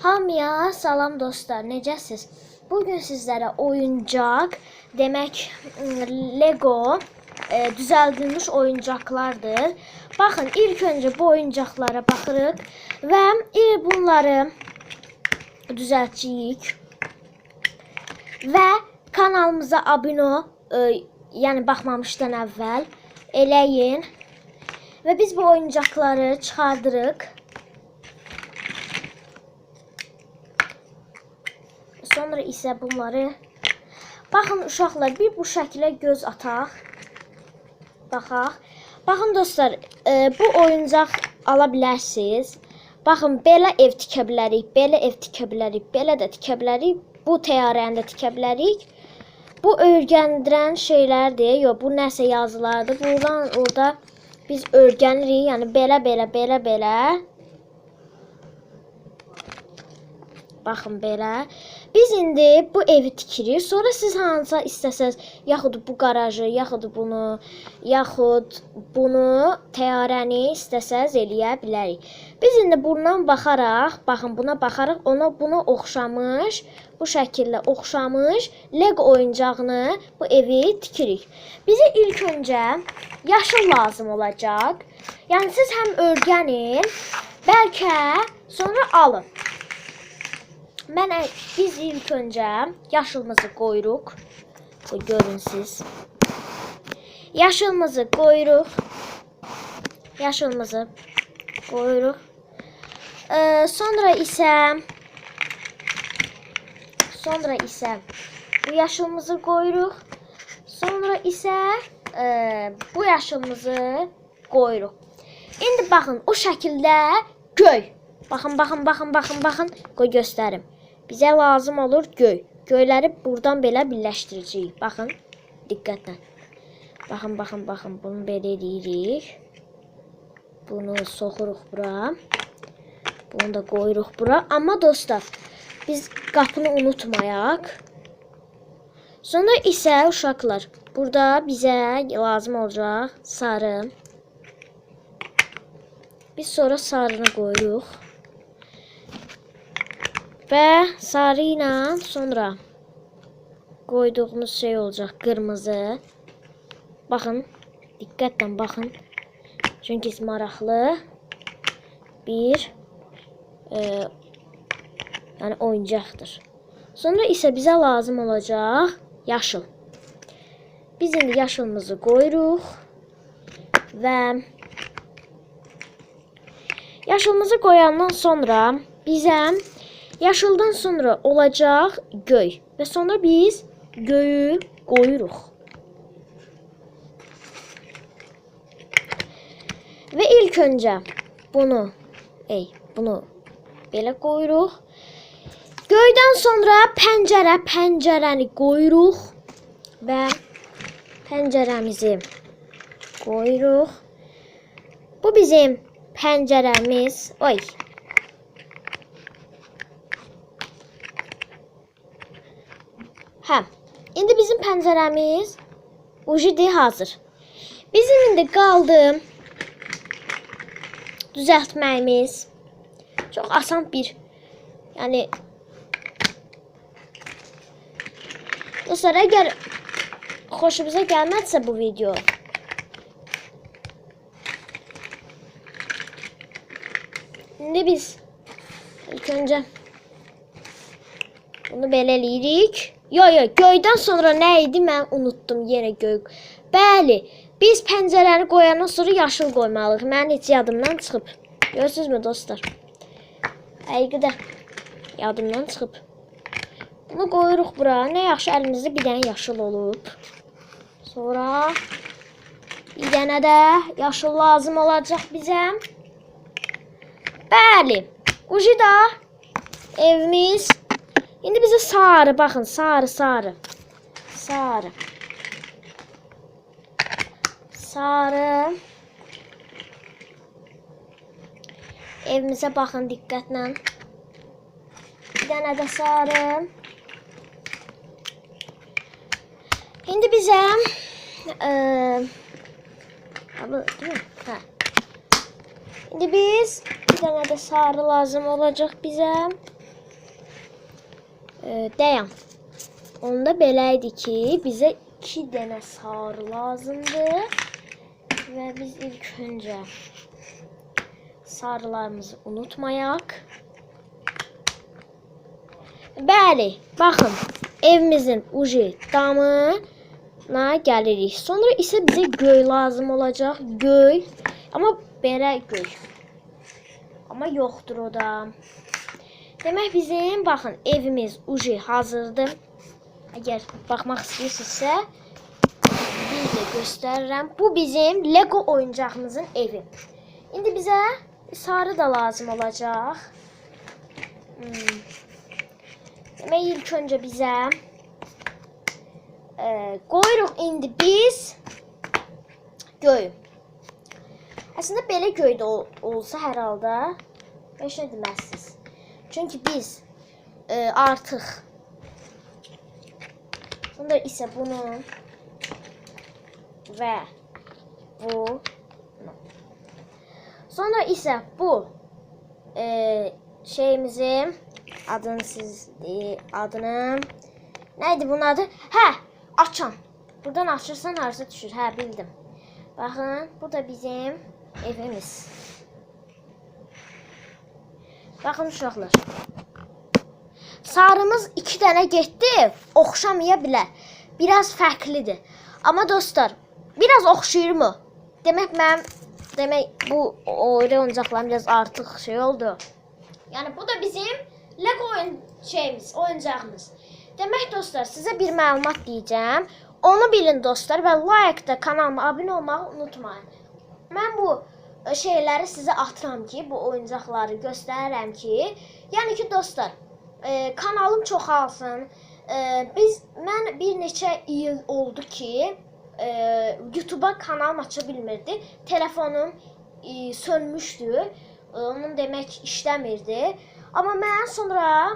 Hamıya salam dostlar, necəsiz? Bugün sizlərə oyuncaq, demək Lego e, düzəldilmiş oyuncaqlardır. Baxın, ilk öncə bu oyuncaqlara baxırıq və il bunları düzəltəcəyik. Və kanalımıza abunə, e, yəni baxmamışdan əvvəl eləyin. Və biz bu oyuncaqları çıxardırıq. Sonra isə bunları Baxın uşaqlar, bir bu şəkilə göz ataq. Baxaq. Baxın dostlar, e, bu oyuncaq ala bilərsiniz. Baxın, belə ev tikə bilərik, belə ev tikə bilərik, belə də tikə bilərik. Bu təyyarəni də tikə bilərik. Bu öyrəndirən şeylərdir. Yox, bu nəsə yazılardır. Buradan orada biz öyrənirik. Yəni belə belə belə belə. Baxın belə. Biz indi bu evi tikirik. Sonra siz hansısa istəsəz, yaxud bu qarajı, yaxud bunu, yaxud bunu, təyyarəni istəsəz eləyə bilərik. Biz indi bundan baxaraq, baxın buna baxaraq ona buna oxşamış, bu şəkildə oxşamış Lego oyuncağını bu evi tikirik. Bizə ilk öncə yaşıl lazım olacaq. Yəni siz həm öyrənin, bəlkə sonra alın. Mən biz ilk öncə yaşılımızı qoyuruq. Bu görün siz. Yaşılımızı qoyuruq. Yaşılımızı qoyuruq. Ee, sonra isə sonra isə bu yaşılımızı qoyuruq. Sonra isə e, bu yaşılımızı qoyuruq. İndi baxın o şəkildə göy. Baxın, baxın, baxın, baxın, baxın. Qoy göstərim. Bizə lazım olur göy. Göyləri buradan belə birləşdirəcəyik. Baxın, diqqətlə. Baxın, baxın, baxın. Bunu belə edirik. Bunu soxuruq bura. Bunu da qoyuruq bura. Amma dostlar, biz qapını unutmayaq. Sonra isə uşaqlar, burada bizə lazım olacaq sarı. Biz sonra sarını qoyuruq. Və sarı ilə sonra qoyduğumuz şey olacaq qırmızı. Baxın, diqqətlə baxın. Çünki maraqlı bir e, yəni oyuncaqdır. Sonra isə bizə lazım olacaq yaşıl. Biz indi yaşılımızı qoyuruq və yaşılımızı qoyandan sonra bizə yaşıldan sonra olacaq göy və sonra biz göyü qoyuruq. Və ilk öncə bunu, ey, bunu belə qoyuruq. Göydən sonra pəncərə, pəncərəni qoyuruq və pəncərəmizi qoyuruq. Bu bizim pəncərəmiz. Oy. Hə. İndi bizim pəncərəmiz ujidi hazır. Bizim indi qaldı düzəltməyimiz. Çox asan bir yəni Dostlar, əgər xoşunuza gəlmədsə bu video İndi biz ilk öncə bunu belə eləyirik. Yo, yo, göydən sonra nə idi mən unutdum yenə göy. Bəli, biz pəncərəni qoyandan sonra yaşıl qoymalıyıq. Mənim heç yadımdan çıxıb. Görürsünüzmü dostlar? Həqiqətən yadımdan çıxıb. Bunu qoyuruq bura. Nə yaxşı əlimizdə bir dənə yaşıl olub. Sonra bir dənə də yaşıl lazım olacaq bizə. Bəli. Ucu da evimiz. İndi bizə sarı, baxın, sarı, sarı. Sarı. Sarı. Evimizə baxın diqqətlə. Bir dənə də sarı. İndi bizə e, bu? Hə. İndi biz bir dənə də sarı lazım olacaq bizə. Ee, dayan. Onda belə idi ki, bizə 2 dənə sarı lazımdır. Və biz ilk öncə sarılarımızı unutmayaq. Bəli, baxın, evimizin ucu damına gəlirik. Sonra isə bizə göy lazım olacaq. Göy. Amma belə göy. Amma yoxdur o da. Demək bizim baxın evimiz ucu hazırdır. Əgər baxmaq istəyirsinizsə bir də göstərirəm. Bu bizim Lego oyuncağımızın evi. İndi bizə sarı da lazım olacaq. Hmm. İlk öncə bizə e, qoyuruq indi biz göy. Əslində belə göy də ol, olsa hər halda heç. Çünki biz e, artıq Sonra isə bunu və bu Sonra isə bu e, şeyimizi adını siz e, adını neydi bunun adı? Hə, açan. Buradan açırsan harasa düşür. Hə, bildim. Baxın, bu da bizim evimiz. Baxın uşaqlar. Sarımız iki dənə getdi, oxşamaya bilər. Biraz fərqlidir. Amma dostlar, biraz oxşayır mı? Demək mən demək bu oyun oyuncaqlarım biraz artıq şey oldu. Yəni bu da bizim Lego oyun şeyimiz, oyuncağımız. Demək dostlar, sizə bir məlumat deyəcəm. Onu bilin dostlar və like-da kanalıma abunə olmağı unutmayın. Mən bu şeyləri sizə atıram ki, bu oyuncaqları göstərirəm ki, yəni ki dostlar, e, kanalım çoxalsın. E, biz mən bir neçə il oldu ki, e, YouTube-a kanal aça. Telefonum e, sönmüşdü. E, onun demək işləmirdi. Amma mən sonra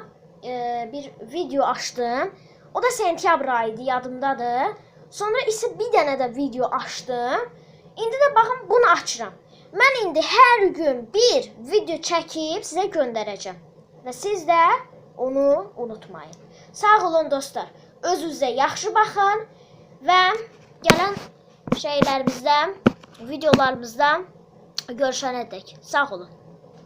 e, bir video açdım. O da sentyabr ayı idi, yadımdadır. Sonra isə bir dənə də video açdım. İndi də baxın bunu açıram. Mən indi hər gün bir video çəkib sizə göndərəcəm. Və siz də onu unutmayın. Sağ olun dostlar. Özünüzə yaxşı baxın və gələn şeylərimizdə, videolarımızda görüşənədək. Sağ olun.